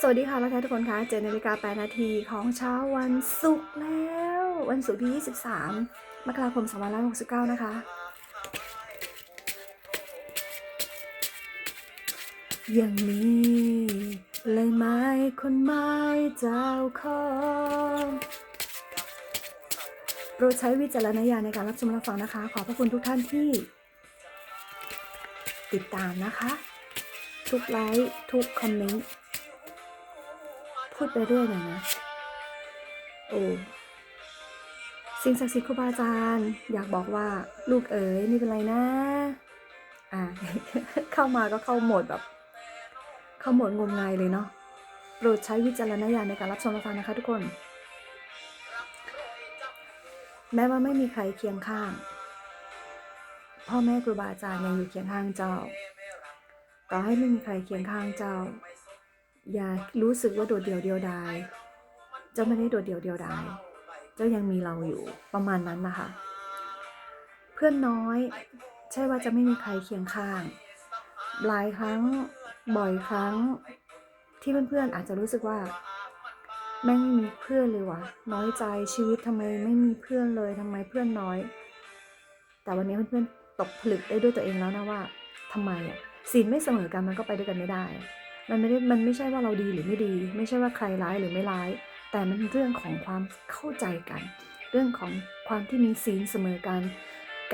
สวัสดีค่ะแล้วค่ะทุกคนคะเจ็ดนาฬิกาแปดนาทีของเช้าวันศุกร์แล้ว วันศุกร์ที่ 23 มกราคม2569 นะคะอย่างนี้เลยไม้คนไม้เจ้าของโปรดใช้วิจารณญาณในการรับชมรับฟังนะคะ ขอบพระคุณทุกท่านที่ ติดตามนะคะ ทุกไลค์ทุกคอมเมนต์พูดไปเรื่อยเลยนะโอ้สิ่งศักดิ์สิทธิ์ครูบาอาจารย์ อยากบอกว่าลูกเอ๋ยไม่เป็นไรนะ อ่า เข้ามาก็เข้าโหมดแบบ เข้าโหมดงมงายเลยเนาะโปรดใช้วิจารณญาณในการรับชมรับฟังนะคะทุกคน แม้ว่าไม่มีใครเคียงข้าง พ่อแม่ครูบาอาจารย์ยังอยู่เคียงข้างเจ้า ต่อให้ไม่มีใครเคียงข้างเจ้า อย่ารู้สึกว่าโดดเดี่ยวเดียวดาย เจ้าไม่ได้โดดเดี่ยวเดียวดาย เจ้ายังมีเราอยู่ประมาณนั้นนะคะ เพื่อนน้อย ใช่ว่าจะไม่มีใครเคียงข้าง หลายครั้งบ่อยครั้งที่เพื่อนๆอาจจะรู้สึกว่าแม่งไม่มีเพื่อนเลยว่ะน้อยใจชีวิตทำไมไม่มีเพื่อนเลยทำไมเพื่อนน้อย แต่วันนี้เพื่อนๆตกผลึกได้ด้วยตัวเองแล้วนะว่าทำไมอะ ศีลไม่เสมอกันมันก็ไปด้วยกันไม่ได้ มันไม่ได้มันไม่ใช่ว่าเราดีหรือไม่ดี ไม่ใช่ว่าใครร้ายหรือไม่ร้าย แต่มันเรื่องของความเข้าใจกัน เรื่องของความที่มีศีลเสมอกัน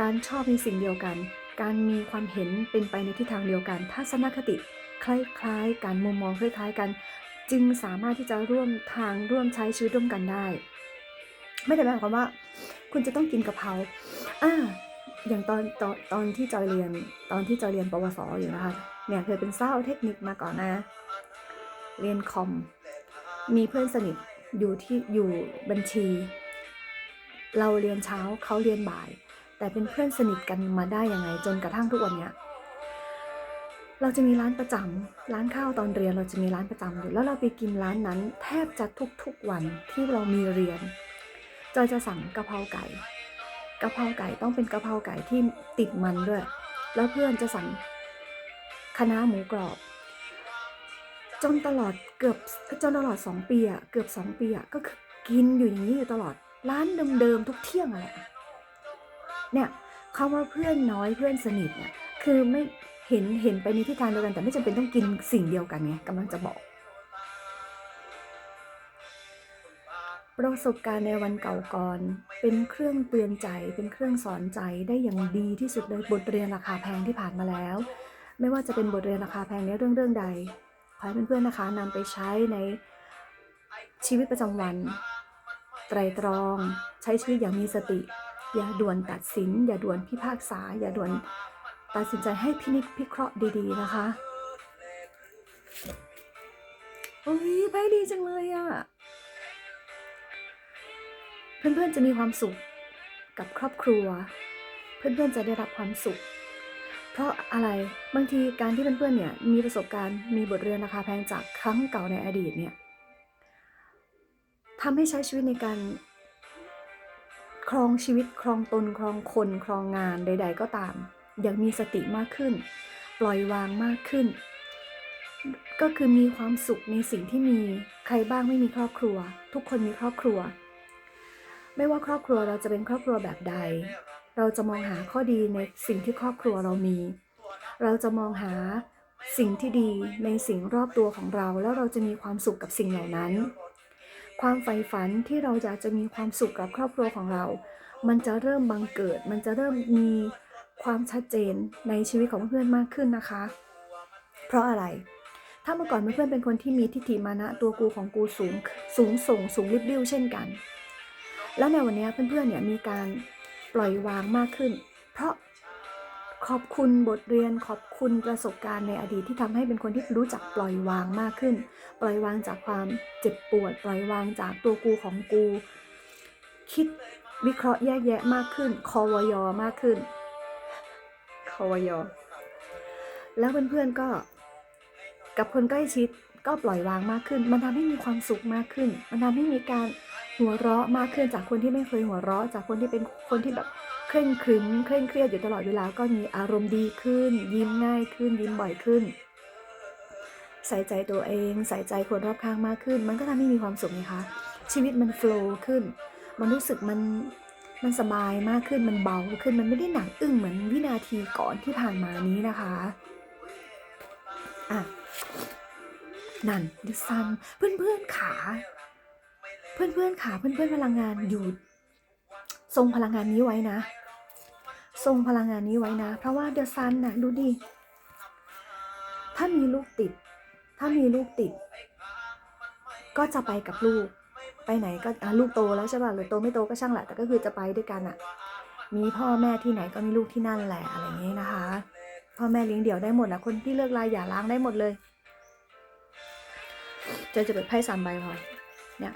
การชอบในสิ่งเดียวกัน การมีความเห็นเป็นไปในทิศทางเดียวกัน ทัศนคติคล้ายๆกันมุมมองคล้ายๆกัน จึงสามารถที่จะร่วมทางร่วมใช้ชีวิตร่วมกันได้ ไม่ได้หมายความว่า คุณจะต้องกินกะเพราอ่า อย่างตอนตอนตอนที่จอยเรียนตอนที่จอยเรียนปวสอยู่นะคะเนี่ยเคยเป็นเศร้าเทคนิคมาก่อนนะ เรียนคอม มีเพื่อนสนิทอยู่ที่อยู่บัญชี เราเรียนเช้าเขาเรียนบ่าย แต่เป็นเพื่อนสนิทกันมาได้ยังไง จนกระทั่งทุกวันเนี้ยเราจะมีร้านประจำร้านข้าวตอนเรียนเราจะมีร้านประจำอยู่ แล้วเราไปกินร้านนั้น แทบจะทุกๆวันที่เรามีเรียนจอยจะสั่งกะเพราไก่ กะเพราไก่ต้องเป็นกะเพราไก่ที่ติดมันด้วย แล้วเพื่อนจะสั่งคณะน้าหมูกรอบ จนตลอดเกือบจนตลอดสองปีอะเกือบสองปีอะก็คือกินอยู่อย่างนี้อยู่ตลอดร้านเดิมๆทุกเที่ยงอะแหละเนี่ยคำว่าเพื่อนน้อยเพื่อนสนิทเนี่ยคือไม่เห็นเห็นไปในทิศทางเดียวกันแต่ไม่จำเป็นต้องกินสิ่งเดียวกันไงกำลังจะบอก ประสบการณ์ในวันเก่าก่อน เป็นเครื่องเตือนใจ เป็นเครื่องสอนใจได้อย่างดีที่สุดเลยบทเรียนราคาแพงที่ผ่านมาแล้ว ไม่ว่าจะเป็นบทเรียนราคาแพงในเรื่องเรื่องใดขอให้เพื่อนๆนะคะนำไปใช้ในชีวิตประจำวัน ไตรตรอง ใช้ชีวิตอย่างมีสติ อย่าด่วนตัดสิน อย่าด่วนพิพากษา อย่าด่วนตัดสินใจให้พินิจพิเคราะห์ดีๆนะคะโอ้ยไปดีจังเลย เพื่อนๆจะมีความสุขกับครอบครัว เพื่อนๆจะได้รับความสุข เพราะอะไรบางทีการที่เพื่อนๆเนี่ยมีประสบการณ์มีบทเรียนราคาแพงจากครั้งเก่าในอดีตเนี่ยทำให้ใช้ชีวิตในการครองชีวิตครองตนครองคนครองงานใด ๆ ก็ตาม อย่างมีสติมากขึ้น ปล่อยวางมากขึ้น ก็คือมีความสุขในสิ่งที่มีใครบ้างไม่มีครอบครัว ทุกคนมีครอบครัว ไม่ว่าครอบครัวเราจะเป็นครอบครัวแบบใด เราจะมองหาข้อดีในสิ่งที่ครอบครัวเรามี เราจะมองหาสิ่งที่ดีในสิ่งรอบตัวของเรา แล้วเราจะมีความสุขกับสิ่งเหล่านั้น ความใฝ่ฝันที่เราอยากจะมีความสุขกับครอบครัวของเรา มันจะเริ่มบังเกิด มันจะเริ่มมีความชัดเจนในชีวิตของเพื่อนมากขึ้นนะคะ เพราะอะไร ถ้าเมื่อก่อนเพื่อนเป็นคนที่มีทิฏฐิมานะตัวกูของกูสูงสูงส่งสูงริบริ่วเช่นกัน แล้วในวันนี้เพื่อนๆเนี่ยมีการปล่อยวางมากขึ้น เพราะขอบคุณบทเรียนขอบคุณประสบการณ์ในอดีตที่ทำให้เป็นคนที่รู้จักปล่อยวางมากขึ้น ปล่อยวางจากความเจ็บปวด ปล่อยวางจากตัวกูของกู คิดวิเคราะห์แยกแยะมากขึ้น คอวยอมากขึ้น คอวยอ แล้วเพื่อนๆก็ กับคนใกล้ชิดก็ปล่อยวางมากขึ้น มันทำให้มีความสุขมากขึ้น มันทำให้มีการ หัวเราะมากขึ้นจากคนที่ไม่เคยหัวเราะ จากคนที่เป็นคนที่แบบเคร่งครึมเคร่งเครียดอยู่ตลอดเวลาก็มีอารมณ์ดีขึ้น ยิ้มง่ายขึ้น ยิ้มบ่อยขึ้น ใส่ใจตัวเอง ใส่ใจคนรอบข้างมากขึ้น มันก็ทำให้มีความสุขไงคะ ชีวิตมันโฟล์ขึ้น มันรู้สึกมันมันสบายมากขึ้นมันเบาขึ้นมันไม่ได้หนักอึ้งเหมือนวินาทีก่อนที่ผ่านมานี้นะคะอะนั่นดิซันเพื่อนๆขา เพื่อนเพื่อนๆขาเพื่อนเพื่อนๆพลังงานอยู่ ทรงพลังงานนี้ไว้นะ ทรงพลังงานนี้ไว้นะ เพราะว่าเดอะซันนะดูดิถ้ามีลูกติด ถ้ามีลูกติด ก็จะไปกับลูก ไปไหนก็ลูกโตแล้วใช่ป่ะหรือโตไม่โตก็ช่างแหละแต่ก็คือจะไปด้วยกันอะมีพ่อแม่ที่ไหนก็มีลูกที่นั่นแหละอะไรอย่างนี้นะคะ พ่อแม่เลี้ยงเดี่ยวได้หมดนะคนที่เลิกลาอย่าล้างได้หมดเลยจะจะเปิดไพ่สามใบพอเนี่ย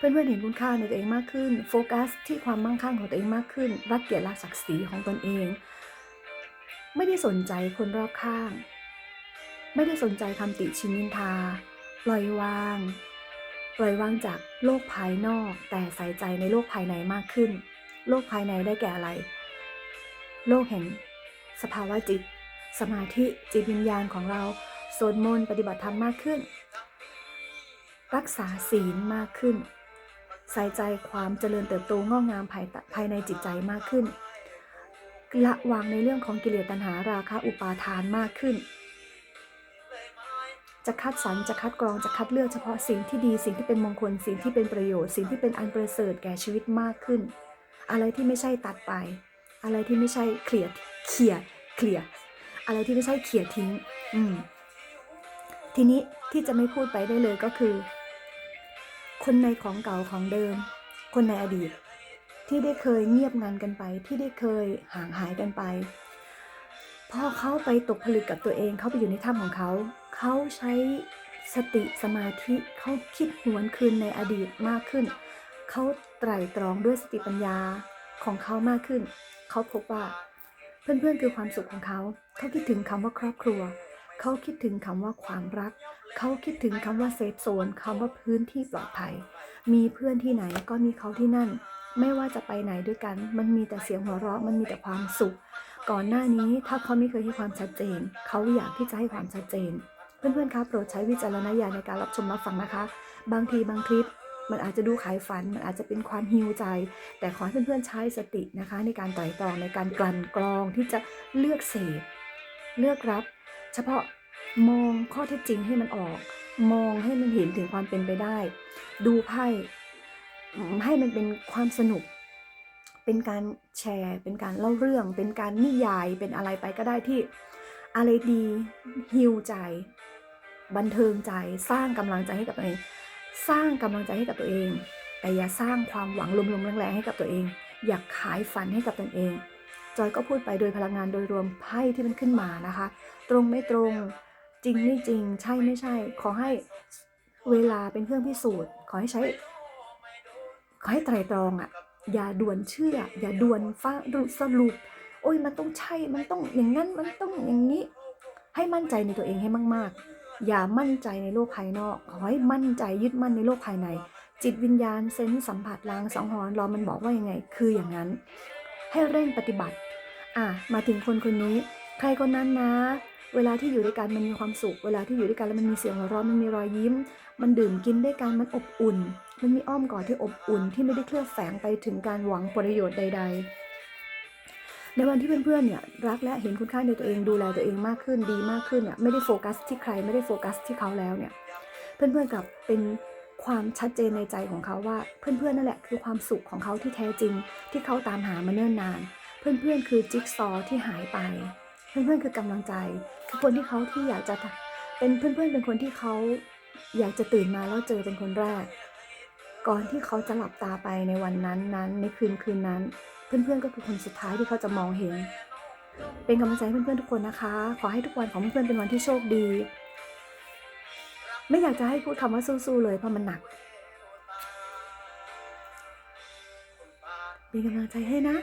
เพื่อนๆเห็นคุณค่าในตัวเองมากขึ้น โฟกัสที่ความมั่งคั่งของตัวเองมากขึ้น รักเกียรติรักศักดิ์ศรีของตนเอง ไม่ได้สนใจคนรอบข้าง ไม่ได้สนใจคำติชินนินทา ปล่อยวาง ปล่อยวางจากโลกภายนอก แต่ใส่ใจในโลกภายในมากขึ้น โลกภายในได้แก่อะไร โลกแห่ง สภาวะจิต สมาธิจิตวิญญาณของเราสวดมนต์ปฏิบัติธรรมมากขึ้น รักษาศีลมากขึ้น ใส่ใจความเจริญเติบโตงอกงามภายภายในจิตใจมากขึ้น ละวางในเรื่องของกิเลสตัณหาราคะอุปาทานมากขึ้น จะคัดสรรจะคัดกรองจะคัดเลือกเฉพาะสิ่งที่ดีสิ่งที่เป็นมงคลสิ่งที่เป็นประโยชน์สิ่งที่เป็นอันประเสริฐแก่ชีวิตมากขึ้น อะไรที่ไม่ใช่ตัดไป อะไรที่ไม่ใช่เคลียร์เคลียร์เคลียร์อะไรที่ไม่ใช่เคลียร์ทิ้ง อืมทีนี้ที่จะไม่พูดไปได้เลยก็คือ คนในของเก่าของเดิม คนในอดีต ที่ได้เคยเงียบงันกันไป ที่ได้เคยห่างหายกันไป พอเขาไปตกผลึกกับตัวเองเขาไปอยู่ในถ้ำของเขา เขาใช้สติสมาธิเขาคิดหวนคืนในอดีตมากขึ้น เขาไตร่ตรองด้วยสติปัญญาของเขามากขึ้น เขาพบว่า เพื่อนๆคือความสุขของเขา เขาคิดถึงคำว่าครอบครัว เขาคิดถึงคำว่าความรัก เขาคิดถึงคำว่าเซฟโซนคำว่าพื้นที่ปลอดภัย มีเพื่อนที่ไหนก็มีเขาที่นั่น ไม่ว่าจะไปไหนด้วยกัน มันมีแต่เสียงหัวเราะ มันมีแต่ความสุข ก่อนหน้านี้ถ้าเขาไม่เคยให้ความชัดเจน เขาอยากที่จะให้ความชัดเจน เพื่อนๆคะโปรดใช้วิจารณญาณในการรับชมรับฟังนะคะ บางทีบางคลิปมันอาจจะดูขายฝัน มันอาจจะเป็นความฮิวใจ แต่ขอให้เพื่อนๆใช้สตินะคะ ในการไต่ตรองในการกลั่นกรองที่จะเลือกเสพเลือกรับ เฉพาะมองข้อเท็จจริงให้มันออก มองให้มันเห็นถึงความเป็นไปได้ ดูไพ่ให้มันเป็นความสนุก เป็นการแชร์ เป็นการเล่าเรื่อง เป็นการนิยายเป็นอะไรไปก็ได้ที่อะไรดีฮิวใจ บันเทิงใจสร้างกำลังใจให้กับตัวเอง สร้างกำลังใจให้กับตัวเอง แต่อย่าสร้างความหวังลมๆแรงๆให้กับตัวเอง อยากขายฝันให้กับตนเอง จอยก็พูดไปโดยพลังงานโดยรวมไพ่ที่มันขึ้นมานะคะ ตรงไม่ตรงจริงไม่จริง ใช่ไม่ใช่ ขอให้เวลาเป็นเครื่องพิสูจน์ ขอให้ใช้ ขอให้ไตรตรองอะ อย่าด่วนเชื่อ อย่าด่วนฟ้าสรุป โอ้ยมันต้องใช่ มันต้องอย่างนั้น มันต้องอย่างนี้ ให้มั่นใจในตัวเองให้มาก ๆ อย่ามั่นใจในโลกภายนอก ขอให้มั่นใจยึดมั่นในโลกภายใน จิตวิญญาณเซนส์สัมผัสลางสังหรณ์รอมันบอกว่ายังไง คืออย่างนั้น ให้เร่งปฏิบัติ อะมาถึงคนคนนี้ ใครคนนั้นนะ เวลาที่อยู่ด้วยกันมันมีความสุข เวลาที่อยู่ด้วยกันแล้วมันมีเสียงหัวเราะมันมีรอยยิ้ม มันดื่มกินด้วยกันมันอบอุ่น มันมีอ้อมกอดที่อบอุ่นที่ไม่ได้เคลือบแฝงไปถึงการหวังประโยชน์ใด ๆ ในวันที่เพื่อนๆเนี่ยรักและเห็นคุณค่าในตัวเองดูแลตัวเองมากขึ้นดีมากขึ้นเนี่ยไม่ได้โฟกัสที่ใครไม่ได้โฟกัสที่เขาแล้วเนี่ยเพื่อนๆกลับเป็นความชัดเจนในใจของเขาว่าเพื่อนๆนั่นแหละคือความสุขของเขาที่แท้จริงที่เขาตามหามาเนิ่นนาน เพื่อนๆคือจิ๊กซอว์ที่หายไป เพื่อนๆคือกำลังใจคือคนที่เขาที่อยากจะเป็นเพื่อนๆเป็นคนที่เขาอยากจะตื่นมาแล้วเจอเป็นคนแรก ก่อนที่เขาจะหลับตาไปในวันนั้นนั้นในคืนคืนนั้น เพื่อนๆก็คือคนสุดท้ายที่เขาจะมองเห็น เป็นกำลังใจให้เพื่อนๆทุกคนนะคะ ขอให้ทุกวันของเพื่อนๆเป็นวันที่โชคดี ไม่อยากจะให้พูดคำว่าสู้ๆเลยเพราะมันหนักเป็นกำลังใจให้นะ